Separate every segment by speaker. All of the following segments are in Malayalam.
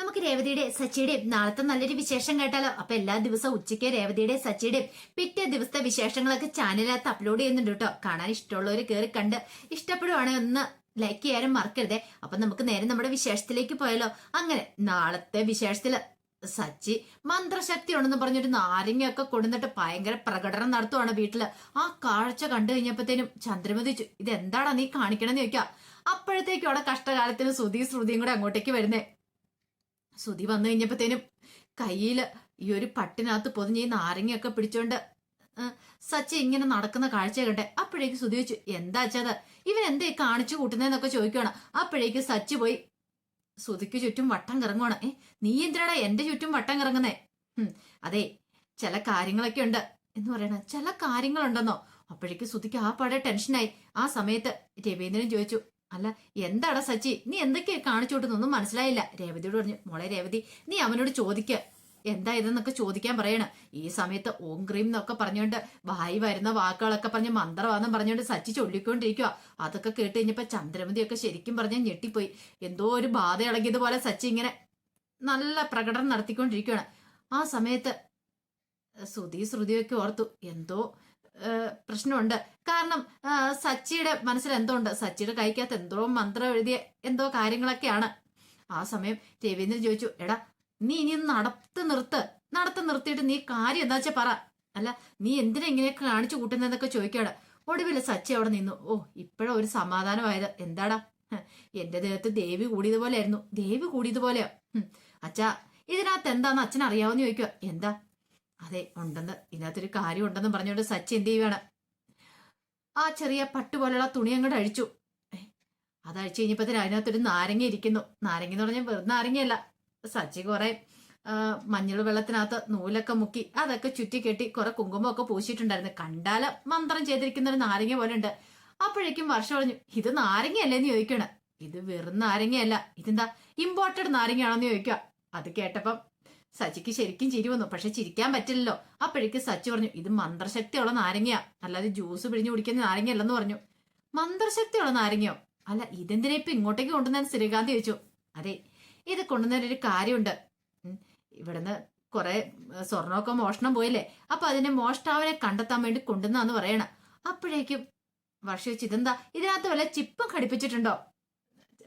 Speaker 1: നമുക്ക് രേവതിയുടെ സച്ചിയുടെയും നാളത്തെ നല്ലൊരു വിശേഷം കേട്ടാലോ? അപ്പൊ എല്ലാ ദിവസവും ഉച്ചയ്ക്ക് രേവതിയുടെ സച്ചിയുടെയും പിറ്റേ ദിവസത്തെ വിശേഷങ്ങളൊക്കെ ചാനലിനകത്ത് അപ്ലോഡ് ചെയ്യുന്നുണ്ട് കേട്ടോ. കാണാൻ ഇഷ്ടമുള്ളവർ കയറി കണ്ട് ഇഷ്ടപ്പെടുവാണെങ്കിൽ ഒന്ന് ലൈക്ക് ചെയ്യാനും മറക്കരുതേ. അപ്പൊ നമുക്ക് നേരെ നമ്മുടെ വിശേഷത്തിലേക്ക് പോയാലോ? അങ്ങനെ നാളത്തെ വിശേഷത്തിൽ സച്ചി മന്ത്രശക്തി ഉണ്ടെന്ന് പറഞ്ഞിട്ട് നാരങ്ങയൊക്കെ കൊണ്ടുവന്നിട്ട് ഭയങ്കര പ്രകടനം നടത്തുവാണ് വീട്ടിൽ. ആ കാഴ്ച കണ്ടു കഴിഞ്ഞപ്പോഴത്തേനും ചന്ദ്രമതി ഇതെന്താണ് നീ കാണിക്കണമെന്ന് ചോദിക്കാം. അപ്പോഴത്തേക്കും അവിടെ കഷ്ടകാലത്തിന് ശ്രുതി ശ്രുതിയും കൂടെ അങ്ങോട്ടേക്ക് വരുന്നേ. ശ്രുതി വന്നു കഴിഞ്ഞപ്പോഴത്തേനും കയ്യിൽ ഈ ഒരു പട്ടിനകത്ത് പൊതിഞ്ഞ് നാരങ്ങയൊക്കെ പിടിച്ചോണ്ട് സച്ചി ഇങ്ങനെ നടക്കുന്ന കാഴ്ച കണ്ടേ. അപ്പോഴേക്ക് ശ്രുതി വെച്ചു എന്താ അച്ഛത് ഇവൻ എന്തേ കാണിച്ചു കൂട്ടുന്നതെന്നൊക്കെ ചോദിക്കണം അപ്പോഴേക്ക് സച്ചി പോയി ശ്രുതിക്ക് ചുറ്റും വട്ടം കറങ്ങുവാണ്. ഏ നീ എന്തിനാടാ എന്റെ ചുറ്റും വട്ടം കറങ്ങുന്നേ? അതെ ചില കാര്യങ്ങളൊക്കെ ഉണ്ട്. എന്ന് പറയണ ചില കാര്യങ്ങളുണ്ടെന്നോ? അപ്പോഴേക്ക് ശ്രുതിക്ക് ആ പാടെ ടെൻഷനായി. ആ സമയത്ത് രവീന്ദ്രൻ ചോദിച്ചു അല്ല എന്താടാ സച്ചി? നീ എന്തൊക്കെയാ കാണിച്ചു കൂട്ടുന്നൊന്നും മനസ്സിലായില്ല. രേവതിയോട് പറഞ്ഞു മോളെ രേവതി നീ അവനോട് ചോദിക്ക. എന്താ ഇതെന്നൊക്കെ ചോദിക്കാൻ പറയണ. ഈ സമയത്ത് ഓം ക്രീം എന്നൊക്കെ പറഞ്ഞുകൊണ്ട് വായി വരുന്ന വാക്കുകളൊക്കെ പറഞ്ഞ് മന്ത്രവാദം പറഞ്ഞുകൊണ്ട് സച്ചി ചൊല്ലിക്കൊണ്ടിരിക്കുക അതൊക്കെ കേട്ട് കഴിഞ്ഞപ്പോ ചന്ദ്രമതിയൊക്കെ ശരിക്കും പറഞ്ഞാൽ ഞെട്ടിപ്പോയി. എന്തോ ഒരു ബാധ ഇളകിയതുപോലെ സച്ചി ഇങ്ങനെ നല്ല പ്രകടനം നടത്തിക്കൊണ്ടിരിക്കുകയാണ് ആ സമയത്ത് ശ്രുതി ശ്രുതിയൊക്കെ ഓർത്തു എന്തോ പ്രശ്നമുണ്ട്. കാരണം സച്ചിയുടെ മനസ്സിൽ എന്തോ ഉണ്ട് സച്ചിയുടെ കൈക്കകത്ത് എന്തോ മന്ത്രം എഴുതിയ എന്തോ കാര്യങ്ങളൊക്കെയാണ്. ആ സമയം രവീന്ദ്രൻ ചോദിച്ചു എടാ നീ ഇനി നടത്ത് നിർത്ത്. നടത്ത് നിർത്തിയിട്ട് നീ കാര്യം എന്താ വെച്ചാ പറ. അല്ല നീ എന്തിനാ ഇങ്ങനെയൊക്കെ കാണിച്ചു കൂട്ടുന്നതെന്നൊക്കെ ചോദിക്കാണ്. ഒടുവിൽ സച്ചി അവിടെ നിന്നു. ഓ ഇപ്പോഴാ ഒരു സമാധാനമായത്. എന്താടാ? എന്റെ ദേഹത്ത് ദേവി കൂടിയതുപോലെ ആയിരുന്നു ദേവി കൂടിയതുപോലെയോ. അച്ഛാ ഇതിനകത്ത് എന്താന്ന് അച്ഛൻ അറിയാവുന്ന ചോദിക്കുക എന്താ? അതെ ഉണ്ടെന്ന്. ഇതിനകത്തൊരു കാര്യം ഉണ്ടെന്ന് പറഞ്ഞുകൊണ്ട് സച്ചി എന്ത് ചെയ്യുവാണ്? ആ ചെറിയ പട്ട് പോലുള്ള തുണി അങ്ങോട്ട് അഴിച്ചു. അത് അഴിച്ചു കഴിഞ്ഞപ്പോഴത്തേന് അതിനകത്തൊരു നാരങ്ങ ഇരിക്കുന്നു. നാരങ്ങ എന്ന് പറഞ്ഞാൽ വെറുതെ നാരങ്ങയല്ല. സച്ചി കുറെ മഞ്ഞൾ വെള്ളത്തിനകത്ത് നൂലൊക്കെ മുക്കി അതൊക്കെ ചുറ്റി കെട്ടി കുറെ കുങ്കുമൊക്കെ പൂശിയിട്ടുണ്ടായിരുന്നു. കണ്ടാൽ മന്ത്രം ചെയ്തിരിക്കുന്ന ഒരു നാരങ്ങ പോലെ ഉണ്ട് അപ്പോഴേക്കും വർഷം പറഞ്ഞു ഇത് നാരങ്ങയല്ലേന്ന് ചോദിക്കണ. ഇത് വെറും നാരങ്ങയല്ല. ഇതെന്താ ഇമ്പോർട്ടഡ് നാരങ്ങയാണെന്ന് ചോദിക്കുക. അത് കേട്ടപ്പം സച്ചിക്ക് ശരിക്കും ചിരി വന്നു. പക്ഷെ ചിരിക്കാൻ പറ്റില്ലല്ലോ. അപ്പോഴേക്ക് സച്ചി പറഞ്ഞു ഇത് മന്ത്രശക്തിയുള്ള നാരങ്ങയാ. അല്ലാതെ ജ്യൂസ് പിഴിഞ്ഞു കുടിക്കുന്ന നാരങ്ങയല്ലെന്ന് പറഞ്ഞു. മന്ത്രശക്തിയുള്ള നാരങ്ങയോ? അല്ല ഇതെന്തിനാ ഇപ്പൊ ഇങ്ങോട്ടേക്ക് കൊണ്ടുവന്ന ശ്രീകാന്ത് ചോദിച്ചു. അതെ ഇത് കൊണ്ടുവന്നൊരു കാര്യമുണ്ട്. ഉം, ഇവിടുന്ന് കുറെ സ്വർണമൊക്കെ മോഷണം പോയില്ലേ? അപ്പൊ അതിന്റെ മോഷ്ടാവിനെ കണ്ടെത്താൻ വേണ്ടി കൊണ്ടുവന്നാന്ന് പറയണ. അപ്പോഴേക്കും വർഷ ഇതെന്താ? ഇതിനകത്ത് വല്ല ചിപ്പം ഘടിപ്പിച്ചിട്ടുണ്ടോ?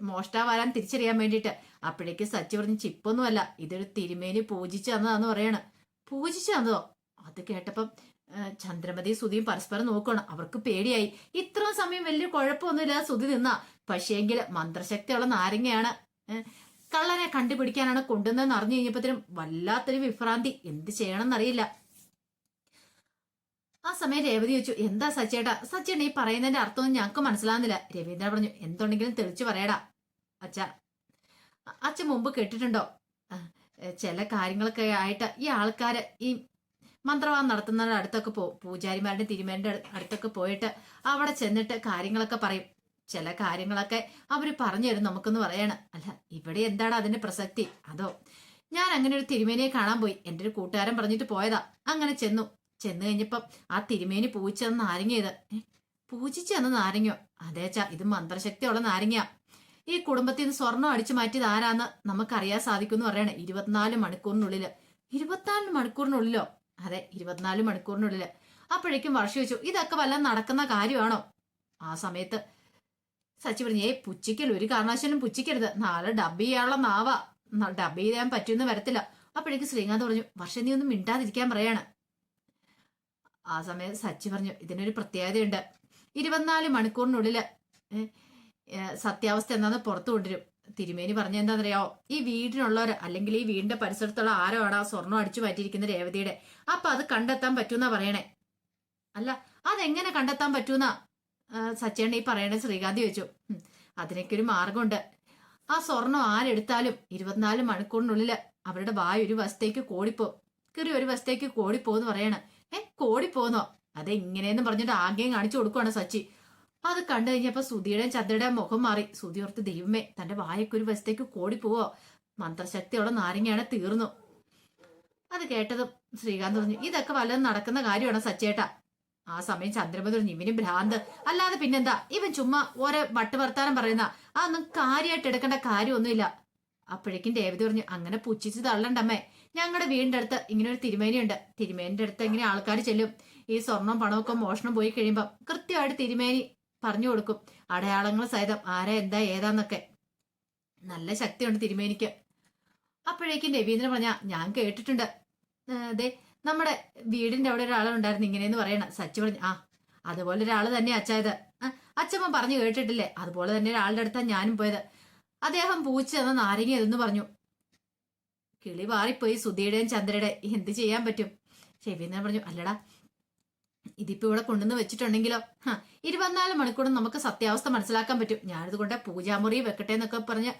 Speaker 1: മോഷ്ടാവ് വരാൻ തിരിച്ചറിയാൻ വേണ്ടിയിട്ട്. അപ്പോഴേക്ക് സച്ചി പറഞ്ഞ് ചിപ്പൊന്നുമല്ല ഇതൊരു തിരുമേനി പൂജിച്ചു തന്നതാന്ന് പറയണ. പൂജിച്ചു തന്നതോ? അത് കേട്ടപ്പം ചന്ദ്രമതി സുധിയും പരസ്പരം നോക്കണം അവർക്ക് പേടിയായി. ഇത്ര സമയം വലിയ കുഴപ്പമൊന്നുമില്ല സുധി നിന്ന. പക്ഷേങ്കിൽ മന്ത്രശക്തിയുള്ള നാരങ്ങയാണ് കള്ളനെ കണ്ടുപിടിക്കാനാണ് കൊണ്ടുവന്നതെന്ന് അറിഞ്ഞു കഴിഞ്ഞപ്പോഴത്തേനും വല്ലാത്തൊരു വിഭ്രാന്തി. എന്ത് ചെയ്യണമെന്നറിയില്ല. ആ സമയം രേവതി ചോദിച്ചു എന്താ സച്ചേട്ടാ? സച്ചേട്ടാ ഈ പറയുന്നതിന്റെ അർത്ഥമൊന്നും ഞങ്ങൾക്ക് മനസ്സിലാകുന്നില്ല രവീന്ദ്ര പറഞ്ഞു എന്തുണ്ടെങ്കിലും തെളിച്ചു പറയടാ. അച്ഛ അച്ഛൻ മുമ്പ് കേട്ടിട്ടുണ്ടോ? ചില കാര്യങ്ങളൊക്കെ ആയിട്ട് ഈ ആൾക്കാര് ഈ മന്ത്രവാദം നടത്തുന്നവരുടെ അടുത്തൊക്കെ പോ പൂജാരിമാരുടെ തിരുമേന്റെ അടുത്തൊക്കെ പോയിട്ട് അവിടെ ചെന്നിട്ട് കാര്യങ്ങളൊക്കെ പറയും. ചില കാര്യങ്ങളൊക്കെ അവർ പറഞ്ഞു തരും നമുക്കൊന്ന് പറയണം. അല്ല ഇവിടെ എന്താണ് അതിന്റെ പ്രസക്തി? അതോ ഞാൻ അങ്ങനെ ഒരു തിരുമേനിയെ കാണാൻ പോയി. എന്റെ ഒരു കൂട്ടുകാരൻ പറഞ്ഞിട്ട് പോയതാ. അങ്ങനെ ചെന്നു. ചെന്ന് കഴിഞ്ഞപ്പം ആ തിരുമേനി പൂജിച്ചു തന്ന നാരങ്ങ ഇത് ഏ, പൂജിച്ചു തന്ന നാരങ്ങയോ? അതേച്ചാ ഇത് മന്ത്രശക്തിയുള്ള നാരങ്ങയാ. ഈ കുടുംബത്തിൽ നിന്ന് സ്വർണം അടിച്ചു മാറ്റിയത് ആരാന്ന് നമുക്കറിയാൻ സാധിക്കും എന്ന് പറയണേ ഇരുപത്തിനാല് മണിക്കൂറിനുള്ളിൽ. ഇരുപത്തിനാല് മണിക്കൂറിനുള്ളിലോ? അതെ ഇരുപത്തിനാല് മണിക്കൂറിനുള്ളിൽ. അപ്പോഴേക്കും വർഷം വെച്ചു ഇതൊക്കെ വല്ല നടക്കുന്ന കാര്യമാണോ? ആ സമയത്ത് സച്ചി പറഞ്ഞു ഏ പുച്ചിക്കൽ ഒരു കാരണവശാലും പുച്ചിക്കരുത് നാളെ ഡബ് ചെയ്യാനുള്ള നാവ. ഡബ് ചെയ്യാൻ പറ്റുമെന്ന് വരത്തില്ല. അപ്പോഴേക്കും ശ്രീകാന്ത് പറഞ്ഞു വർഷം നീ ഒന്നും മിണ്ടാതിരിക്കാൻ പറയാണ്. ആ സമയത്ത് സച്ചി പറഞ്ഞു ഇതിനൊരു പ്രത്യേകതയുണ്ട്. ഇരുപത്തിനാല് ഏ, സത്യാവസ്ഥ എന്താന്ന് പുറത്തു കൊണ്ടുവരും. തിരുമേനി പറഞ്ഞ എന്താണെന്നറിയാവോ ഈ വീടിനുള്ളവർ അല്ലെങ്കിൽ ഈ വീടിന്റെ പരിസരത്തുള്ള ആരോ ആണ് ആ സ്വർണം അടിച്ചു മാറ്റിയിരിക്കുന്ന രേവതിയുടെ. അപ്പൊ അത് കണ്ടെത്താൻ പറ്റൂന്നാ പറയണേ. അല്ല അതെങ്ങനെ കണ്ടെത്താൻ പറ്റൂന്നാ? സച്ചേണ്ട ഈ പറയണേ ശ്രീകാന്തി വെച്ചു അതിനൊക്കെ ഒരു മാർഗമുണ്ട്. ആ സ്വർണം ആരെടുത്താലും ഇരുപത്തിനാല് മണിക്കൂറിനുള്ളിൽ അവരുടെ വായ ഒരു വശത്തേക്ക് കോടിപ്പോ കയറി ഒരു വശത്തേക്ക് കോടിപ്പോന്ന് പറയണ. ഏ കോടിപ്പോന്നോ? അതെങ്ങനെയെന്ന് പറഞ്ഞിട്ട് ആകെയും കാണിച്ചു കൊടുക്കുവാണ് സച്ചി. അത് കണ്ടു കഴിഞ്ഞപ്പോ സുധിയുടെയും ചന്ദ്രയുടെയും മുഖം മാറി. സുധി ഓർത്ത് ദൈവമേ തന്റെ വായക്കൊരു വശത്തേക്ക് കോടിപ്പോവോ? മന്ത്രശക്തിയുള്ള നാരങ്ങയാണ് തീർന്നു. അത് കേട്ടതും ശ്രീകാന്ത് പറഞ്ഞു ഇതൊക്കെ വല്ലതും നടക്കുന്ന കാര്യമാണ് സച്ചേട്ട? ആ സമയം ചന്ദ്രമതി പറഞ്ഞു ഇവന് ഭ്രാന്ത്. അല്ലാതെ പിന്നെന്താ? ഇവൻ ചുമ്മാ ഓരോ വട്ട് വർത്താനം പറയുന്ന ഒന്നും കാര്യമായിട്ട് എടുക്കേണ്ട കാര്യമൊന്നുമില്ല. അപ്പോഴേക്കും രേവതി പറഞ്ഞു അങ്ങനെ പുച്ഛിച്ച് തള്ളണ്ടമ്മേ. ഞങ്ങളുടെ വീടിന്റെ അടുത്ത് ഇങ്ങനെ ഒരു തിരുമേനിയുണ്ട്. തിരുമേനിന്റെ അടുത്ത് ഇങ്ങനെ ആൾക്കാർ ചെല്ലും. ഈ സ്വർണം പണമൊക്കെ മോഷണം പോയി കഴിയുമ്പം കൃത്യമായിട്ട് തിരുമേനി പറഞ്ഞു കൊടുക്കും. അടയാളങ്ങൾ സഹിതം ആരാ എന്താ ഏതാന്നൊക്കെ. നല്ല ശക്തിയുണ്ട് തിരുമേനിക്ക്. അപ്പോഴേക്കും രവീന്ദ്രൻ പറഞ്ഞ ഞാൻ കേട്ടിട്ടുണ്ട്. അതെ നമ്മുടെ വീടിന്റെ അവിടെ ഒരാളുണ്ടായിരുന്നു ഇങ്ങനെയെന്ന് പറയണ. സച്ചു പറഞ്ഞു ആ അതുപോലെ ഒരാൾ തന്നെ അച്ചായത് അച്ഛമ്മ പറഞ്ഞു കേട്ടിട്ടില്ലേ? അതുപോലെ തന്നെ ഒരാളുടെ അടുത്താണ് ഞാനും പോയത്. അദ്ദേഹം പൂച്ച എന്ന നാരങ്ങ ഇതെന്ന് പറഞ്ഞു. കിളി മാറിപ്പോയി സുധിയുടെയും ചന്ദ്രയുടെ എന്ത് ചെയ്യാൻ പറ്റും? രവീന്ദ്രൻ പറഞ്ഞു അല്ലടാ ഇതിപ്പോ ഇവിടെ കൊണ്ടുവന്ന് വെച്ചിട്ടുണ്ടെങ്കിലോ? ഹാ ഇരുപത്തിനാല് മണിക്കൂറും നമുക്ക് സത്യാവസ്ഥ മനസ്സിലാക്കാൻ പറ്റും. ഞാനിത് കൊണ്ട് പൂജാമുറി വെക്കട്ടെ എന്നൊക്കെ പറഞ്ഞ്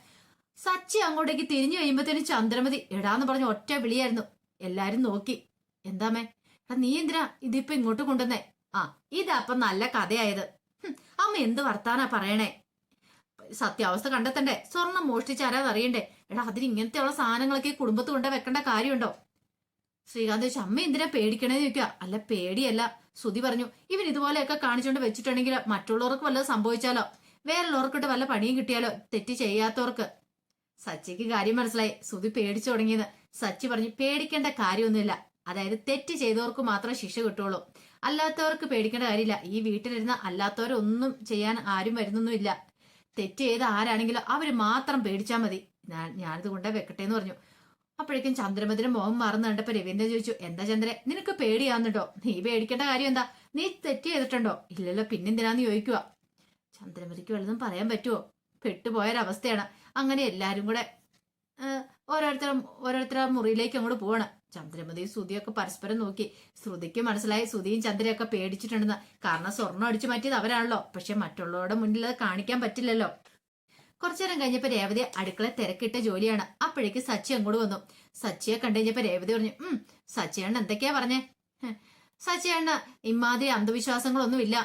Speaker 1: സച്ചി അങ്ങോട്ടേക്ക് തിരിഞ്ഞു കഴിയുമ്പോഴത്തേനും ചന്ദ്രമതി എടാന്ന് പറഞ്ഞ ഒറ്റ വിളിയായിരുന്നു. എല്ലാരും നോക്കി. എന്താമേ എടാ, നീ എന്തിനാ ഇതിപ്പോ ഇങ്ങോട്ട് കൊണ്ടുവന്നേ? ആ ഇതപ്പം നല്ല കഥയായത്. അമ്മ എന്ത് വർത്താനാ പറയണേ? സത്യാവസ്ഥ കണ്ടെത്തണ്ടേ? സ്വർണം മോഷ്ടിച്ചാരാതറിയണ്ടേ എടാ അതിന് ഇങ്ങനത്തെയുള്ള സാധനങ്ങളൊക്കെ കുടുംബത്ത് കൊണ്ട് വെക്കേണ്ട കാര്യമുണ്ടോ? ശ്രീകാന്ത് ചോദിച്ചു അമ്മ എന്തിനാ പേടിക്കണേ ചോദിക്കുക അല്ല പേടിയല്ല. ശ്രുതി പറഞ്ഞു ഇവൻ ഇതുപോലെയൊക്കെ കാണിച്ചുകൊണ്ട് വെച്ചിട്ടുണ്ടെങ്കിൽ മറ്റുള്ളവർക്ക് വല്ലതും സംഭവിച്ചാലോ? വേറുള്ളവർക്കിട്ട് വല്ല പണിയും കിട്ടിയാലോ? തെറ്റ് ചെയ്യാത്തവർക്ക്. സച്ചിക്ക് കാര്യം മനസ്സിലായി. ശ്രുതി പേടിച്ചു തുടങ്ങിയത്. സച്ചി പറഞ്ഞു പേടിക്കേണ്ട കാര്യമൊന്നുമില്ല. അതായത് തെറ്റ് ചെയ്തവർക്ക് മാത്രമേ ശിക്ഷ കിട്ടുള്ളൂ. അല്ലാത്തവർക്ക് പേടിക്കേണ്ട കാര്യമില്ല. ഈ വീട്ടിലിരുന്ന അല്ലാത്തവരൊന്നും ചെയ്യാൻ ആരും വരുന്നൊന്നുമില്ല. തെറ്റ് ചെയ്ത ആരാണെങ്കിലും അവർ മാത്രം പേടിച്ചാൽ മതി. ഞാൻ ഞാനിത് കൊണ്ടേ വെക്കട്ടെ എന്ന് പറഞ്ഞു. അപ്പോഴേക്കും ചന്ദ്രമതിന് മോഹം മറന്നു കണ്ടപ്പോ രവീന്ദ്രൻ ചോദിച്ചു എന്താ ചന്ദ്രൻ നിനക്ക് പേടിയാന്നുണ്ടോ നീ പേടിക്കേണ്ട കാര്യം എന്താ? നീ തെറ്റ് ചെയ്തിട്ടുണ്ടോ? ഇല്ലല്ലോ പിന്നെന്തിനാന്ന് ചോദിക്കുക ചന്ദ്രമതിക്ക് വല്ലതും പറയാൻ പറ്റുമോ പെട്ടുപോയൊരവസ്ഥയാണ്. അങ്ങനെ എല്ലാരും കൂടെ ഓരോരുത്തർ ഓരോരുത്തരുടെ മുറിയിലേക്ക് അങ്ങോട്ട് പോവാണ്. ചന്ദ്രമതി ശ്രുതിയൊക്കെ പരസ്പരം നോക്കി. ശ്രുതിക്ക് മനസ്സിലായി ശ്രുതിയും ചന്ദ്രയൊക്കെ പേടിച്ചിട്ടുണ്ടെന്ന്. കാരണം സ്വർണം അടിച്ചു മാറ്റിയത് അവരാണല്ലോ. പക്ഷെ മറ്റുള്ളവരുടെ മുന്നിൽ അത് കാണിക്കാൻ പറ്റില്ലല്ലോ. കുറച്ചു നേരം കഴിഞ്ഞപ്പോ രേവതി അടുക്കള തിരക്കിട്ട ജോലിയാണ്. അപ്പോഴേക്ക് സച്ചി അങ്ങോട്ട് വന്നു. സച്ചിയെ കണ്ടു കഴിഞ്ഞപ്പോ രേവതി പറഞ്ഞു ഉം സച്ചിയണ്ണ എന്തൊക്കെയാ പറഞ്ഞേ? സച്ചിയണ്ണ ഇമാതിരി അന്ധവിശ്വാസങ്ങളൊന്നും ഇല്ല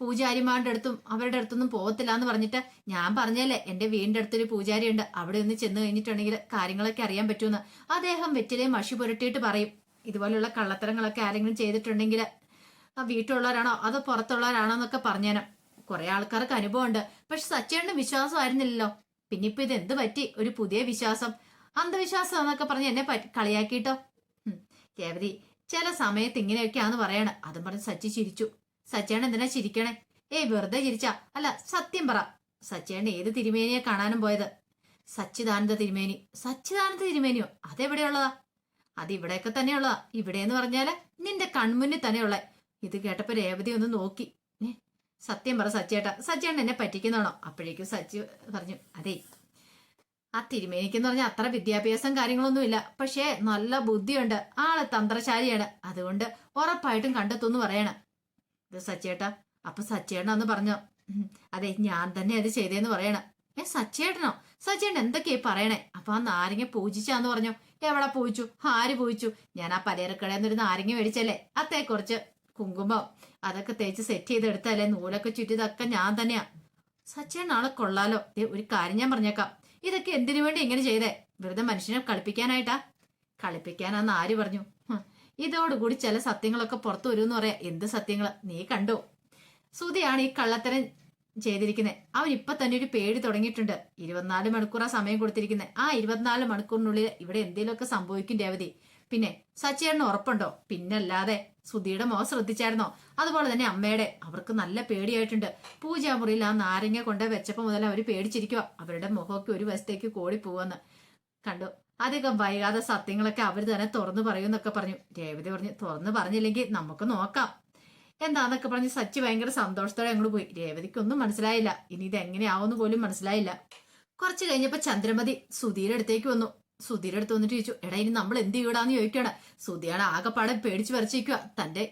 Speaker 1: പൂജാരിമാരുടെ അടുത്തും അവരുടെ അടുത്തൊന്നും പോകത്തില്ല എന്ന് പറഞ്ഞിട്ട് ഞാൻ പറഞ്ഞല്ലേ എന്റെ വീടിന്റെ അടുത്തൊരു പൂജാരി ഉണ്ട് അവിടെ ഒന്ന് ചെന്ന് കഴിഞ്ഞിട്ടുണ്ടെങ്കിൽ കാര്യങ്ങളൊക്കെ അറിയാൻ പറ്റുമെന്ന് അദ്ദേഹം വെറ്റിലെ മഷി പുരട്ടിയിട്ട് പറയും ഇതുപോലുള്ള കള്ളത്തരങ്ങളൊക്കെ ആരെങ്കിലും ചെയ്തിട്ടുണ്ടെങ്കിൽ വീട്ടിലുള്ളവരാണോ അതോ പുറത്തുള്ളവരാണോ എന്നൊക്കെ പറഞ്ഞേനം. കുറെ ആൾക്കാർക്ക് അനുഭവമുണ്ട്. പക്ഷെ സച്ചേട്ടന് വിശ്വാസമായിരുന്നില്ലല്ലോ. പിന്നെ ഇപ്പൊ ഇത് എന്ത് പറ്റി? ഒരു പുതിയ വിശ്വാസം. അന്ധവിശ്വാസം എന്നൊക്കെ പറഞ്ഞ് എന്നെ കളിയാക്കിയിട്ടോ? ഉം, രേവതി ചില സമയത്ത് ഇങ്ങനെയൊക്കെയാന്ന് പറയണ. അതും പറഞ്ഞ് സച്ചി ചിരിച്ചു. സച്ചേൺ എന്തിനാ ചിരിക്കണേ? ഏയ് വെറുതെ ചിരിച്ച. അല്ല സത്യം പറ. സച്ചേണ്ണ ഏത് തിരുമേനിയെ കാണാനും പോയത്? സച്ചിദാനന്ദ തിരുമേനി. സച്ചിദാനന്ദ തിരുമേനിയോ? അതെവിടെയുള്ളതാ? അത് ഇവിടെയൊക്കെ തന്നെയുള്ളതാ. ഇവിടെ എന്ന് പറഞ്ഞാൽ നിന്റെ കൺമുന്നിൽ തന്നെയുള്ള. ഇത് കേട്ടപ്പോ രേവതി ഒന്ന് നോക്കി. സത്യം പറ സച്ചേട്ടാ സച്ചേട്ടൻ എന്നെ പറ്റിക്കുന്നതാണോ? അപ്പോഴേക്കും സച്ചി പറഞ്ഞു അതെ. ആ തിരുമേനിക്കെന്ന് പറഞ്ഞാൽ അത്ര വിദ്യാഭ്യാസം കാര്യങ്ങളൊന്നുമില്ല പക്ഷേ നല്ല ബുദ്ധിയുണ്ട്. ആൾ തന്ത്രശാലിയാണ്. അതുകൊണ്ട് ഉറപ്പായിട്ടും കണ്ടെത്തുമെന്ന് പറയണ. ഇത് സച്ചേട്ടാ അപ്പൊ സച്ചേട്ടനാന്ന് പറഞ്ഞോ അതെ ഞാൻ തന്നെ അത് ചെയ്തേന്ന് പറയണം. ഏ സച്ചേട്ടനോ സച്ചേട്ടൻ എന്തൊക്കെയാ പറയണേ? അപ്പൊ ആ നാരങ്ങ പൂജിച്ചാന്ന് പറഞ്ഞോ. എവിടെ പൂജിച്ചു? ആര് പൂജിച്ചു? ഞാൻ ആ പലചരക്കടയിൽ നിന്നൊരു നാരങ്ങ മേടിച്ചല്ലേ? അത്തേക്കുറിച്ച് കുറച്ച്. കുങ്കുമം. അതൊക്കെ തേച്ച് സെറ്റ് ചെയ്തെടുത്താലേ നൂലൊക്കെ ചുറ്റിയതൊക്കെ ഞാൻ തന്നെയാ. സച്ചേ നാളെ കൊള്ളാലോ. ഒരു കാര്യം ഞാൻ പറഞ്ഞേക്കാം. ഇതൊക്കെ എന്തിനു വേണ്ടി ഇങ്ങനെ ചെയ്തേ? വെറുതെ മനുഷ്യനെ കളിപ്പിക്കാനായിട്ടാ? കളിപ്പിക്കാനാന്ന് ആര് പറഞ്ഞു? ഇതോടുകൂടി ചില സത്യങ്ങളൊക്കെ പുറത്തു വരുമെന്ന് പറയാ. എന്ത് സത്യങ്ങൾ നീ കണ്ടോ? സുധിയാണ് ഈ കള്ളത്തരം ചെയ്തിരിക്കുന്നത് അവൻ ഇപ്പൊ തന്നെ ഒരു പേടി തുടങ്ങിയിട്ടുണ്ട്. ഇരുപത്തിനാല് മണിക്കൂറാ സമയം കൊടുത്തിരിക്കുന്നത് ആ ഇരുപത്തിനാല് മണിക്കൂറിനുള്ളിൽ ഇവിടെ എന്തെങ്കിലുമൊക്കെ സംഭവിക്കും രേവതി. പിന്നെ സച്ചിയേട്ടന് ഉറപ്പുണ്ടോ? പിന്നല്ലാതെ സുധിയുടെ മുഖം ശ്രദ്ധിച്ചായിരുന്നോ? അതുപോലെ തന്നെ അമ്മയുടെ. അവർക്ക് നല്ല പേടിയായിട്ടുണ്ട്. പൂജാമുറിയിൽ ആ നാരങ്ങ കൊണ്ട് വെച്ചപ്പോ മുതൽ അവർ പേടിച്ചിരിക്കുക അവരുടെ മുഖമൊക്കെ ഒരു വശത്തേക്ക് കോടിപ്പോവെന്ന് കണ്ടു? അധികം വൈകാതെ സത്യങ്ങളൊക്കെ അവർ തന്നെ തുറന്നു പറയുമെന്നൊക്കെ പറഞ്ഞു. രേവതി പറഞ്ഞു തുറന്നു പറഞ്ഞില്ലെങ്കിൽ നമുക്ക് നോക്കാം. എന്താന്നൊക്കെ പറഞ്ഞ് സച്ചി ഭയങ്കര സന്തോഷത്തോടെ അങ്ങോട്ട് പോയി. രേവതിക്കൊന്നും മനസ്സിലായില്ല. ഇനി ഇത് എങ്ങനെയാവുമെന്ന് പോലും മനസ്സിലായില്ല. കുറച്ച് കഴിഞ്ഞപ്പോ ചന്ദ്രമതി സുധീരടുത്തേക്ക് വന്നു. സുധീരുടെ അടുത്ത് വന്നിട്ട് ചോദിച്ചു എടാ ഇനി നമ്മൾ എന്ത് ചെയ്യൂടാന്ന് ചോദിക്കണ സുധിയാണ് ആകെപ്പാടെ പേടിച്ച് വരച്ചിരിക്കുക തന്റെ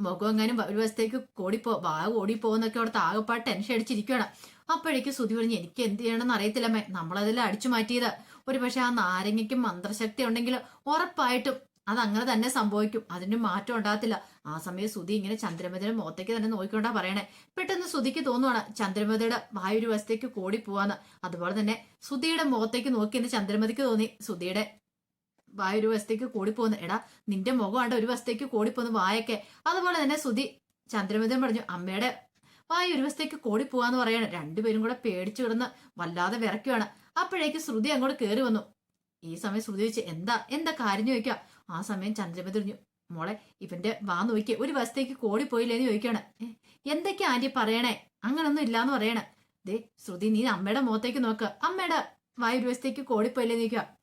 Speaker 1: മുഖം എങ്ങാനും ഒരു വശത്തേക്ക് കൂടിപ്പോ വാ ഓടിപ്പോന്നൊക്കെ അവിടുത്തെ ആകെപ്പാട് ടെൻഷൻ അടിച്ചിരിക്കുകയാണ് അപ്പോഴേക്ക് സുധി പറഞ്ഞു എനിക്ക് എന്ത് ചെയ്യണമെന്ന് അറിയത്തില്ലമ്മേ നമ്മളതിൽ അടിച്ചു മാറ്റിയത്. ഒരു പക്ഷെ ആ നാരങ്ങയ്ക്കും മന്ത്രശക്തി ഉണ്ടെങ്കിൽ ഉറപ്പായിട്ടും അത് അങ്ങനെ തന്നെ സംഭവിക്കും. അതിന് മാറ്റം ഉണ്ടാകത്തില്ല. ആ സമയം സുധി ഇങ്ങനെ ചന്ദ്രമതിയുടെ മുഖത്തേക്ക് തന്നെ നോക്കിക്കൊണ്ടാ പറയണേ. പെട്ടെന്ന് സുധിക്ക് തോന്നുവാണ് ചന്ദ്രമതിയുടെ വായൊരു വശത്തേക്ക് കോടി പോവാന്ന്. അതുപോലെ തന്നെ സുധിയുടെ മുഖത്തേക്ക് നോക്കി എന്ന് ചന്ദ്രമതിക്ക് തോന്നി. സുധിയുടെ വായൊരു വശത്തേക്ക് കൂടിപ്പോകുന്നു എടാ നിന്റെ മുഖമാണ്ട് ഒരു വശത്തേക്ക് കൂടിപ്പോകുന്നു വായൊക്കെ. അതുപോലെ തന്നെ സുധി ചന്ദ്രമതിയും പറഞ്ഞു അമ്മയുടെ വായ ഒരു വശത്തേക്ക് കൂടിപ്പോവാന്ന് പറയാണ്. രണ്ടുപേരും കൂടെ പേടിച്ചു കിടന്ന് വല്ലാതെ വിറയ്ക്കുവാണ്. അപ്പോഴേക്ക് ശ്രുതി അങ്ങോട്ട് കയറി വന്നു. ഈ സമയം ശ്രുതി വെച്ച് എന്താ? എന്താ കാര്യം ചോദിക്കുക ആ സമയം ചന്ദ്രമ തിരിഞ്ഞു മോളെ ഇവന്റെ വാ നോക്കി ഒരു വശത്തേക്ക് കോടിപ്പോയില്ലേന്ന് ചോദിക്കാണ്. "ഏ, എന്തൊക്കെയാ ആന്റി പറയണേ? അങ്ങനൊന്നും ഇല്ലാന്ന് പറയണേ. ദേ ശ്രുതി നീ അമ്മയുടെ മുഖത്തേക്ക് നോക്ക്. അമ്മയുടെ വായു ഒരു വശത്തേക്ക് കോടിപ്പോയില്ലേന്ന് ചോദിക്കുക.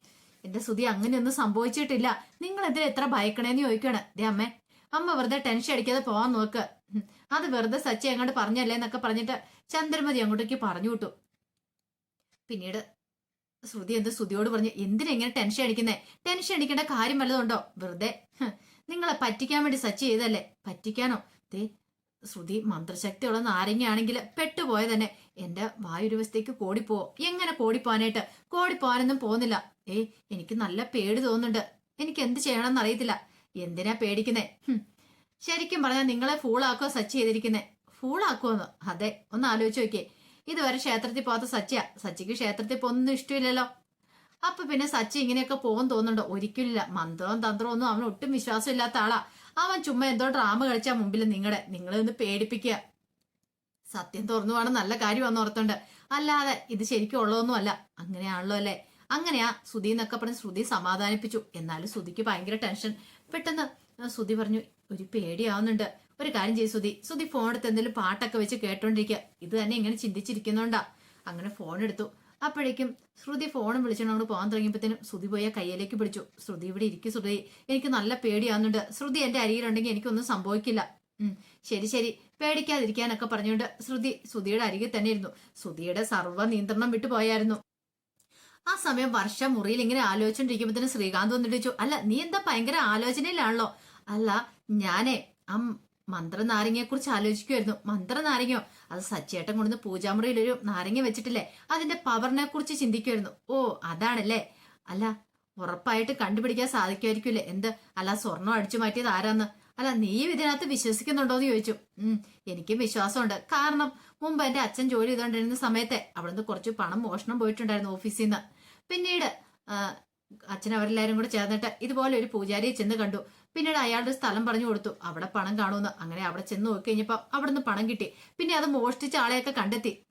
Speaker 1: എന്റെ ശ്രുതി അങ്ങനെയൊന്നും സംഭവിച്ചിട്ടില്ല. നിങ്ങൾ എന്തിനാ എത്ര ഭയക്കണേന്ന് ചോദിക്കാണ്. ദേ അമ്മേ അമ്മ വെറുതെ ടെൻഷൻ അടിക്കാതെ പോവാൻ നോക്ക്. അത് വെറുതെ സച്ചി അങ്ങോട്ട് പറഞ്ഞല്ലേ എന്നൊക്കെ പറഞ്ഞിട്ട് ചന്ദ്രമതി അങ്ങോട്ടേക്ക് പറഞ്ഞു വിട്ടു. പിന്നീട് ശ്രുതി എന്ത് ശ്രുതിയോട് പറഞ്ഞു എന്തിനാ ഇങ്ങനെ ടെൻഷൻ അടിക്കുന്നേ? ടെൻഷൻ അടിക്കേണ്ട കാര്യം വല്ലതുണ്ടോ വെറുതെ നിങ്ങളെ പറ്റിക്കാൻ വേണ്ടി സച്ച് ചെയ്തല്ലേ പറ്റിക്കാനോ? ദേ ശ്രുതി മന്ത്രശക്തിയുള്ള നാരങ്ങയാണെങ്കിൽ പെട്ടുപോയ തന്നെ. എന്റെ വായുരുവശത്തേക്ക് കോടിപ്പോവോ എങ്ങനെ കോടിപ്പോവാനായിട്ട് കോടിപ്പോവാനൊന്നും പോകുന്നില്ല. ഏയ് എനിക്ക് നല്ല പേടി തോന്നുന്നുണ്ട്. എനിക്ക് എന്ത് ചെയ്യണമെന്ന് അറിയത്തില്ല. എന്തിനാ പേടിക്കുന്നേ? ശരിക്കും പറഞ്ഞാൽ നിങ്ങളെ ഫൂളാക്കോ സച്ച് ചെയ്തിരിക്കുന്നേ. ഫൂളാക്കുമെന്ന് അതെ ഒന്ന് ആലോചിച്ച് നോക്കിയേ. ഇതുവരെ ക്ഷേത്രത്തിൽ പോകാത്ത സച്ചിയ. സച്ചിക്ക് ക്ഷേത്രത്തിൽ പോകുന്നൊന്നും ഇഷ്ടമില്ലല്ലോ അപ്പൊ പിന്നെ സച്ചി ഇങ്ങനെയൊക്കെ പോകും തോന്നുന്നുണ്ടോ? ഒരിക്കലില്ല മന്ത്രവും തന്ത്രവും ഒന്നും അവന് ഒട്ടും വിശ്വാസമില്ലാത്ത ആളാ. അവൻ ചുമ്മാ എന്തോ ഡ്രാമ കളിച്ചാ മുമ്പിൽ നിങ്ങളെ നിങ്ങളെ ഒന്ന് പേടിപ്പിക്കുക. സത്യം തുറന്നു വേണം നല്ല കാര്യമാണെന്ന് ഓർത്തുണ്ട്. അല്ലാതെ ഇത് ശരിക്കും ഉള്ളതൊന്നും അല്ല. അങ്ങനെയാണല്ലോ അല്ലേ? അങ്ങനെയാ ശ്രുതി എന്നൊക്കെ പറഞ്ഞ് ശ്രുതി സമാധാനിപ്പിച്ചു. എന്നാലും ശ്രുതിക്ക് ഭയങ്കര ടെൻഷൻ. പെട്ടെന്ന് ശ്രുതി പറഞ്ഞു ഒരു പേടിയാവുന്നുണ്ട്. ഒരു കാര്യം ചെയ്യും സുധി. സുധി ഫോൺ എടുത്ത് എന്തെങ്കിലും പാട്ടൊക്കെ വെച്ച് കേട്ടോണ്ടിരിക്കുക ഇത് തന്നെ ഇങ്ങനെ ചിന്തിച്ചിരിക്കുന്നോണ്ടാ. അങ്ങനെ ഫോൺ എടുത്തു. അപ്പോഴേക്കും ശ്രുതി ഫോണും വിളിച്ചോണ്ട് പോകാൻ തുടങ്ങിയപ്പോഴത്തേനും ശ്രുതി പോയ കയ്യിലേക്ക് പിടിച്ചു. ശ്രുതി ഇവിടെ ഇരിക്കും ശ്രുതി എനിക്ക് നല്ല പേടിയാവുന്നുണ്ട്. ശ്രുതി എന്റെ അരികിലുണ്ടെങ്കിൽ എനിക്കൊന്നും സംഭവിക്കില്ല. ശരി ശരി. പേടിക്കാതിരിക്കാനൊക്കെ പറഞ്ഞുകൊണ്ട് ശ്രുതി ശ്രുതിയുടെ അരികിൽ തന്നെ ഇരുന്നു. ശ്രുതിയുടെ സർവ നിയന്ത്രണം വിട്ടു പോയായിരുന്നു. ആ സമയം വർഷ മുറിയിൽ ഇങ്ങനെ ആലോചിച്ചോണ്ടിരിക്കുമ്പോഴത്തേനും ശ്രീകാന്ത് വന്നിട്ട് ചോദിച്ചു അല്ല നീ എന്താ ഭയങ്കര ആലോചനയിലാണല്ലോ? അല്ല ഞാനേ മന്ത്രനാരങ്ങയെ കുറിച്ച് ആലോചിക്കുമായിരുന്നു മന്ത്രനാരങ്ങയോ? അത് സച്ചേട്ടൻ കൊണ്ടുവന്ന് പൂജാമുറിയിൽ ഒരു നാരങ്ങ വെച്ചിട്ടില്ലേ? അതിന്റെ പവറിനെ കുറിച്ച് ചിന്തിക്കുമായിരുന്നു ഓ അതാണല്ലേ. അല്ല ഉറപ്പായിട്ട് കണ്ടുപിടിക്കാൻ സാധിക്കുമായിരിക്കുമല്ലേ? എന്ത്? അല്ല സ്വർണം അടിച്ചു മാറ്റിയത് ആരാന്ന്? അല്ല നീയും ഇതിനകത്ത് വിശ്വസിക്കുന്നുണ്ടോന്ന് ചോദിച്ചു. ഉം എനിക്കും വിശ്വാസമുണ്ട്. കാരണം മുമ്പ് എന്റെ അച്ഛൻ ജോലി ചെയ്തുകൊണ്ടിരുന്ന സമയത്തെ അവിടുന്ന് കുറച്ച് പണം മോഷണം പോയിട്ടുണ്ടായിരുന്നു ഓഫീസിൽ നിന്ന് പിന്നീട് അച്ഛൻ അവരെല്ലാരും കൂടെ ചേർന്നിട്ട് ഇതുപോലെ ഒരു പൂജാരിയെ ചെന്ന് കണ്ടു. പിന്നീട് അയാളുടെ സ്ഥലം പറഞ്ഞു കൊടുത്തു. അവിടെ പണം കാണുമെന്ന്. അങ്ങനെ അവിടെ ചെന്ന് നോക്കി കഴിഞ്ഞപ്പോൾ അവിടെ നിന്ന് പണം കിട്ടി. പിന്നെ അത് മോഷ്ടിച്ച ആളെയൊക്കെ കണ്ടെത്തി.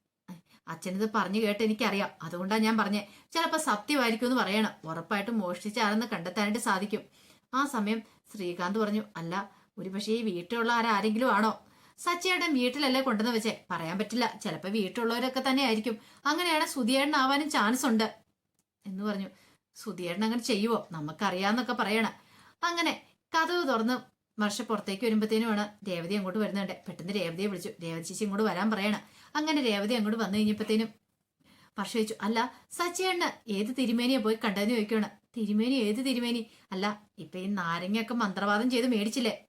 Speaker 1: അച്ഛനത് പറഞ്ഞു കേട്ട് എനിക്കറിയാം. അതുകൊണ്ടാണ് ഞാൻ പറഞ്ഞേ. ചിലപ്പോ സത്യമായിരിക്കും എന്ന് പറയണം. ഉറപ്പായിട്ടും മോഷ്ടിച്ച ആളെന്ന് കണ്ടെത്താനായിട്ട് സാധിക്കും. ആ സമയം ശ്രീകാന്ത് പറഞ്ഞു അല്ല ഒരുപക്ഷെ ഈ വീട്ടിലുള്ള ആരാരെങ്കിലും ആണോ? സച്ചിയേട്ടൻ വീട്ടിലല്ലേ കൊണ്ടെന്ന് വെച്ചേ. പറയാൻ പറ്റില്ല. ചിലപ്പോ വീട്ടിലുള്ളവരൊക്കെ തന്നെ ആയിരിക്കും. അങ്ങനെയാണ് സുധിയേട്ടൻ ആവാനും ചാൻസ് ഉണ്ട്. എന്ന് പറഞ്ഞു. സുധിയേട്ടൻ അങ്ങനെ ചെയ്യുവോ? നമുക്കറിയാന്നൊക്കെ പറയണ. അങ്ങനെ കഥവ് തുറന്ന് വർഷ പുറത്തേക്ക് വരുമ്പോഴത്തേനുമാണ് രേവതി അങ്ങോട്ട് വരുന്നുണ്ട്. പെട്ടെന്ന് രേവതിയെ വിളിച്ചു. രേവതി ചേച്ചി ഇങ്ങോട്ട് വരാൻ പറയണം. അങ്ങനെ രേവതി അങ്ങോട്ട് വന്നു കഴിഞ്ഞപ്പോഴത്തേനും വർഷ ചോദിച്ചു അല്ല സച്ചേണ്ണ ഏത് തിരുമേനിയെ പോയി കണ്ടതെന്ന് ചോദിക്കുകയാണ് തിരുമേനി ഏത് തിരുമേനി? അല്ല ഇപ്പൊ ഈ നാരങ്ങയൊക്കെ മന്ത്രവാദം ചെയ്ത് മേടിച്ചില്ലേ.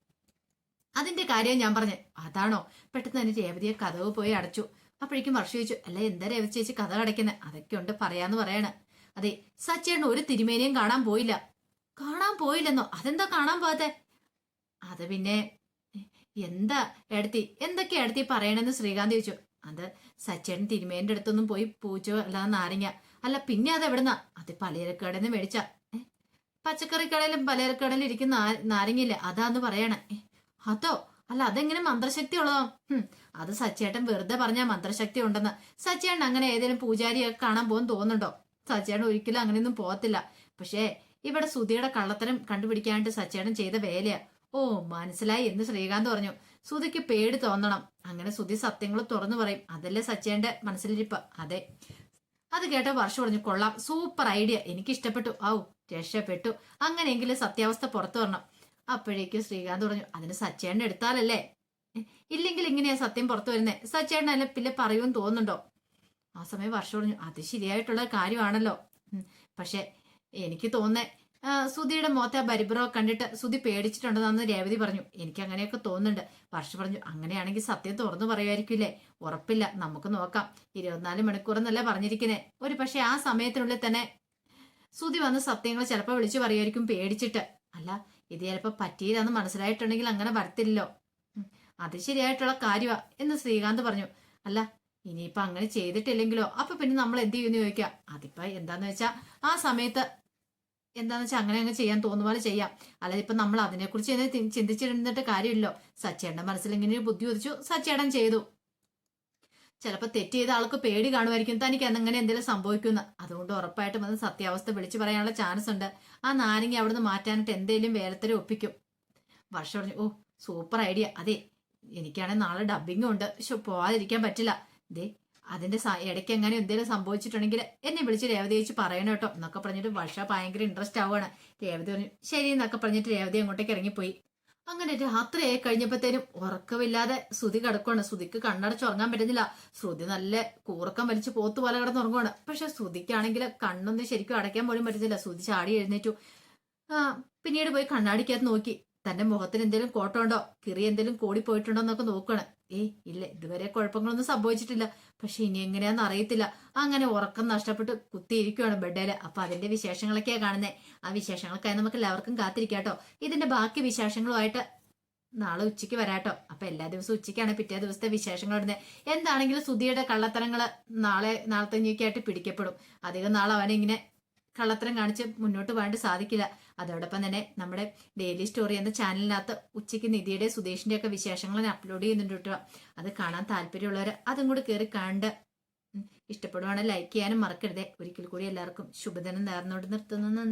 Speaker 1: അതിന്റെ കാര്യം ഞാൻ പറഞ്ഞു. അതാണോ? പെട്ടെന്ന് തന്നെ രേവതിയെ കഥവ് പോയി അടച്ചു. അപ്പോഴേക്കും വർഷം ചോദിച്ചു അല്ല എന്താ രേവതി ചേച്ചി കഥ അടയ്ക്കുന്നത് അതൊക്കെ ഉണ്ട് പറയാന്ന് പറയാണ്. അതെ സച്ചേട്ടൻ ഒരു തിരുമേനിയും കാണാൻ പോയില്ല. കാണാൻ പോയില്ലെന്നോ? അതെന്താ കാണാൻ പോകാത്തെ? അത് പിന്നെ എന്താ എടുത്തി എന്തൊക്കെ എടുത്തി പറയണെന്ന് ശ്രീകാന്ത് ചോദിച്ചു. അത് സച്ചേട്ടൻ തിരുമേന്റെ അടുത്തൊന്നും പോയി പൂച്ചോ അല്ലാതെ നാരങ്ങ. അല്ല പിന്നെ അത് എവിടുന്നാ? അത് പലചരക്കടയിൽ നിന്ന് മേടിച്ച. പച്ചക്കറി കടയിലും പലചരക്കടയിലും ഇരിക്കുന്ന നാരങ്ങയില്ലേ? അതാന്ന് പറയണേ. അതോ? അല്ല അതെങ്ങനെ മന്ത്രശക്തി ഉള്ളതോ അത് സച്ചേട്ടൻ വെറുതെ പറഞ്ഞ മന്ത്രശക്തി ഉണ്ടെന്ന്. സച്ചേട്ടൻ അങ്ങനെ ഏതെങ്കിലും പൂജാരിയൊക്കെ കാണാൻ പോകുന്ന തോന്നുന്നുണ്ടോ? സച്ചേട്ടൻ ഒരിക്കലും അങ്ങനെയൊന്നും പോകത്തില്ല. പക്ഷേ ഇവിടെ സുധിയുടെ കള്ളത്തരം കണ്ടുപിടിക്കാനായിട്ട് സച്ചേടൻ ചെയ്ത വേലയാ. ഓ മനസ്സിലായി എന്ന് ശ്രീകാന്ത് പറഞ്ഞു. സുധിക്ക് പേടി തോന്നണം. അങ്ങനെ സുധി സത്യങ്ങൾ തുറന്നു പറയും. അതല്ലേ സച്ചേന്റെ മനസ്സിലിരിപ്പ്? അതെ. അത് കേട്ട വർഷം പറഞ്ഞു കൊള്ളാം. Super idea. എനിക്ക് ഇഷ്ടപ്പെട്ടു ഔ രക്ഷപ്പെട്ടു. അങ്ങനെയെങ്കിലും സത്യാവസ്ഥ പുറത്തു വരണം. അപ്പോഴേക്കും ശ്രീകാന്ത് പറഞ്ഞു അതിന് സച്ചേണ്ട എടുത്താലല്ലേ? ഇല്ലെങ്കിൽ ഇങ്ങനെയാ സത്യം പുറത്തു വരുന്നേ? സച്ചേണ്ട അല്ല പിന്നെ പറയുമെന്ന് തോന്നുന്നുണ്ടോ? ആ സമയം വർഷം പറഞ്ഞു അത് ശരിയായിട്ടുള്ള കാര്യമാണല്ലോ. പക്ഷെ എനിക്ക് തോന്നേ സുധിയുടെ മുഖത്തെ ആ പരിഭ്രമം കണ്ടിട്ട് സുധി പേടിച്ചിട്ടുണ്ടെന്ന് രേവതി പറഞ്ഞു. എനിക്ക് അങ്ങനെയൊക്കെ തോന്നുന്നുണ്ട്. വർഷ പറഞ്ഞു അങ്ങനെയാണെങ്കിൽ സത്യം തുറന്നു പറയുമായിരിക്കില്ലേ ഉറപ്പില്ല നമുക്ക് നോക്കാം. ഇരുപത്തിനാല് മണിക്കൂർ എന്നല്ല പറഞ്ഞിരിക്കുന്നേ. ഒരു പക്ഷെ ആ സമയത്തിനുള്ളിൽ തന്നെ സുധി വന്ന് സത്യങ്ങൾ ചിലപ്പോൾ വിളിച്ചു പറയുമായിരിക്കും പേടിച്ചിട്ട്. അല്ല ഇത് ചിലപ്പോൾ പറ്റിയില്ലെന്ന് മനസ്സിലായിട്ടുണ്ടെങ്കിൽ അങ്ങനെ വരത്തില്ലല്ലോ. അത് ശരിയായിട്ടുള്ള കാര്യമാ എന്ന് ശ്രീകാന്ത് പറഞ്ഞു. അല്ല ഇനിയിപ്പൊ അങ്ങനെ ചെയ്തിട്ടില്ലെങ്കിലോ? അപ്പൊ പിന്നെ നമ്മൾ എന്ത് ചെയ്യുമെന്ന് ചോദിക്കാം. അതിപ്പോ എന്താന്ന് വെച്ചാ ആ സമയത്ത് എന്താന്ന് വെച്ചാൽ അങ്ങനെ അങ്ങ് ചെയ്യാൻ തോന്നുന്ന പോലെ ചെയ്യാം. അല്ലാതെ ഇപ്പം നമ്മൾ അതിനെക്കുറിച്ച് തന്നെ ചിന്തിച്ചിരുന്നിട്ട് കാര്യമില്ലോ. സച്ചേടന്റെ മനസ്സിൽ ഇങ്ങനെ ഒരു ബുദ്ധി ഉദിച്ചു സച്ചേട്ടൻ ചെയ്തു. ചിലപ്പോൾ തെറ്റ് ചെയ്ത ആൾക്ക് പേടി കാണുമായിരിക്കും. തനിക്ക് അന്നങ്ങനെ എന്തെങ്കിലും സംഭവിക്കുന്ന. അതുകൊണ്ട് ഉറപ്പായിട്ടും അത് സത്യാവസ്ഥ വിളിച്ചു പറയാനുള്ള ചാൻസ് ഉണ്ട്. ആ നാരങ്ങ അവിടുന്ന് മാറ്റാനായിട്ട് എന്തേലും വേലത്തരം ഒപ്പിക്കും. വർഷം പറഞ്ഞു ഓ സൂപ്പർ ഐഡിയ അതെ എനിക്കാണെങ്കിൽ നാളെ ഡബിങ്ങും ഉണ്ട്. പക്ഷെ പോവാതിരിക്കാൻ പറ്റില്ല. ദേ അതിന്റെ ഇടയ്ക്ക് എങ്ങനെ എന്തെങ്കിലും സംഭവിച്ചിട്ടുണ്ടെങ്കിൽ എന്നെ വിളിച്ച് രേവതി ചേച്ചി പറയണം കേട്ടോ എന്നൊക്കെ പറഞ്ഞിട്ട് വർഷ ഭയങ്കര ഇൻട്രസ്റ്റ് ആവുകയാണ്. രേവതി പറഞ്ഞു ശരി എന്നൊക്കെ പറഞ്ഞിട്ട് രേവതി അങ്ങോട്ടേക്ക് ഇറങ്ങിപ്പോയി. അങ്ങനെ രാത്രിയായി കഴിഞ്ഞപ്പോഴത്തേനും ഉറക്കമില്ലാതെ ശ്രുതി കിടക്കുവാണ്. ശ്രുതിക്ക് കണ്ണടച്ച് ഉറങ്ങാൻ പറ്റുന്നില്ല. ശ്രുതി നല്ല കൂറക്കം വലിച്ച് പോത്ത് പോലെ കിടന്ന് ഉറങ്ങുവാണ്. പക്ഷെ ശ്രുതിക്കാണെങ്കിൽ കണ്ണൊന്നും ശരിക്കും അടയ്ക്കാൻ പോലും പറ്റുന്നില്ല. ശ്രുതി ചാടി എഴുന്നേറ്റു. ആ പിന്നീട് പോയി കണ്ണാടിക്കകത്ത് നോക്കി. തന്റെ മുഖത്തിന് എന്തെങ്കിലും കോട്ടമുണ്ടോ? കിറി എന്തെങ്കിലും കൂടി പോയിട്ടുണ്ടോ എന്നൊക്കെ നോക്കണം ഏയ് ഇല്ല ഇതുവരെ കുഴപ്പങ്ങളൊന്നും സംഭവിച്ചിട്ടില്ല. പക്ഷെ ഇനി എങ്ങനെയാന്ന് അറിയത്തില്ല. അങ്ങനെ ഉറക്കം നഷ്ടപ്പെട്ട് കുത്തിയിരിക്കുവാണ് ബെഡേൽ. അപ്പൊ അതിന്റെ വിശേഷങ്ങളൊക്കെയാ കാണുന്നത് ആ വിശേഷങ്ങൾക്കായി നമുക്ക് എല്ലാവർക്കും കാത്തിരിക്കാട്ടോ ഇതിന്റെ ബാക്കി വിശേഷങ്ങളുമായിട്ട് നാളെ ഉച്ചയ്ക്ക് വരാട്ടോ അപ്പൊ എല്ലാ ദിവസവും ഉച്ചയ്ക്കാണ് പിറ്റേ ദിവസത്തെ വിശേഷങ്ങൾ ഇടുന്നത് എന്താണെങ്കിലും സുധിയുടെ കള്ളത്തരങ്ങൾ നാളെ നാളത്തെ ആയിട്ട് പിടിക്കപ്പെടും. അധികം നാളെ അവനിങ്ങനെ കള്ളത്തരം കാണിച്ച് മുന്നോട്ട് പോകാണ്ട് സാധിക്കില്ല. അതോടൊപ്പം തന്നെ നമ്മുടെ ഡെയിലി സ്റ്റോറി എന്ന ചാനലിനകത്ത് ഉച്ചയ്ക്ക് നിധിയുടെ സുദേഷിന്റെ ഒക്കെ വിശേഷങ്ങൾ അപ്ലോഡ് ചെയ്യുന്നുണ്ട് കേട്ടോ. അത് കാണാൻ താല്പര്യമുള്ളവർ അതും കൂടി കയറി കണ്ട് ഇഷ്ടപ്പെടുവാണെങ്കിൽ ലൈക്ക് ചെയ്യാനും മറക്കരുതേ. ഒരിക്കൽ കൂടി എല്ലാവർക്കും ശുഭദിനം നേർന്നുകൊണ്ട് നിർത്തുന്നു. നന്ദി.